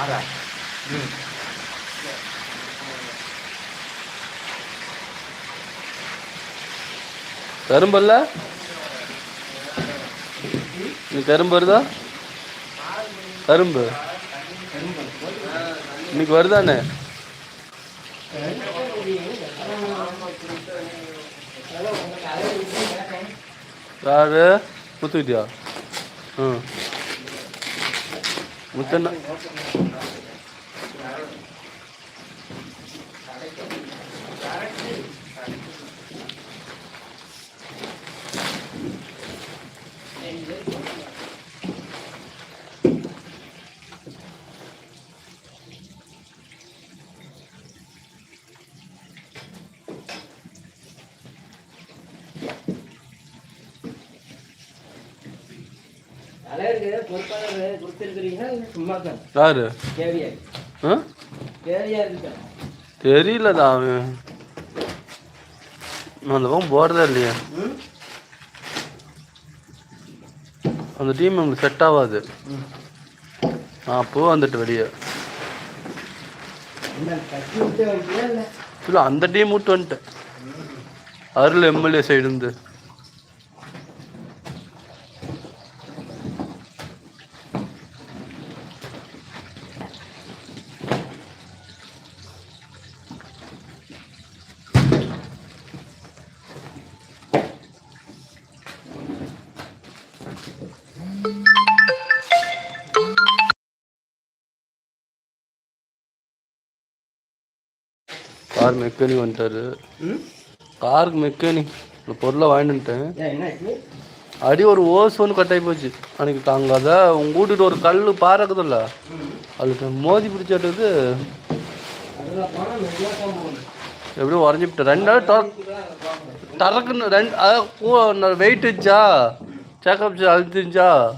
ஆறா ம் கரும்பல்ல? நீ கரும்பு வருதா? கரும்பு. இன்னைக்கு வருதானே? யாரு? குத்துக்கிட்டியா? ம். 我真的。யாரு? தெரியலடா அவன். அந்த பக்கம் போகிறதே இல்லையா. அந்த டீம் உங்களுக்கு செட் ஆகாது நான் அப்போ வந்துட்டு வெளியே. இல்லை? அந்த டீம் விட்டு வந்துட்டேன். அருள் எம்எல்ஏ சைடு இருந்து. கார் மெக்கானிக் வந்துட்டாரு. காருக்கு மெக்கானிக் இந்த பொருளை வாங்கிட்டு வந்துட்டேன். ஏன் என்னாச்சு அடி ஒரு ஓஸ் ஒன்று கட்டாயி போச்சு. அன்னைக்கு அங்கே அதை உங்க வீட்டுட்டு ஒரு கல் பாறக்குதுல்ல? அதுக்கு மோதி போகணும் எப்படியும் உடஞ்சிவிட்டு ரெண்டு நாள் டொ- டறக்குன்னு ரெண்டு அதான் வெயிட் வச்சா சேக்கப் அழுத்துச்சா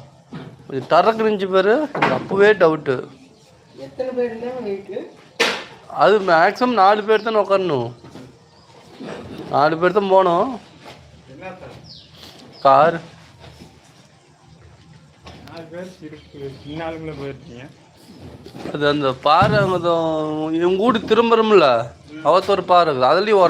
கொஞ்சம் டறக்கு இருந்துச்சு பேர். அப்போவே டவுட்டு அது மேக்ஸிமம் நாலு பேர் தானே உட்காரணும் நாலு பேர் தான் போனோம் கார். அது அந்த பாறை இவங்க வீடு திரும்புறோம்ல அவத்த ஒரு பாறை. அதுலேயும் உடஞ்சி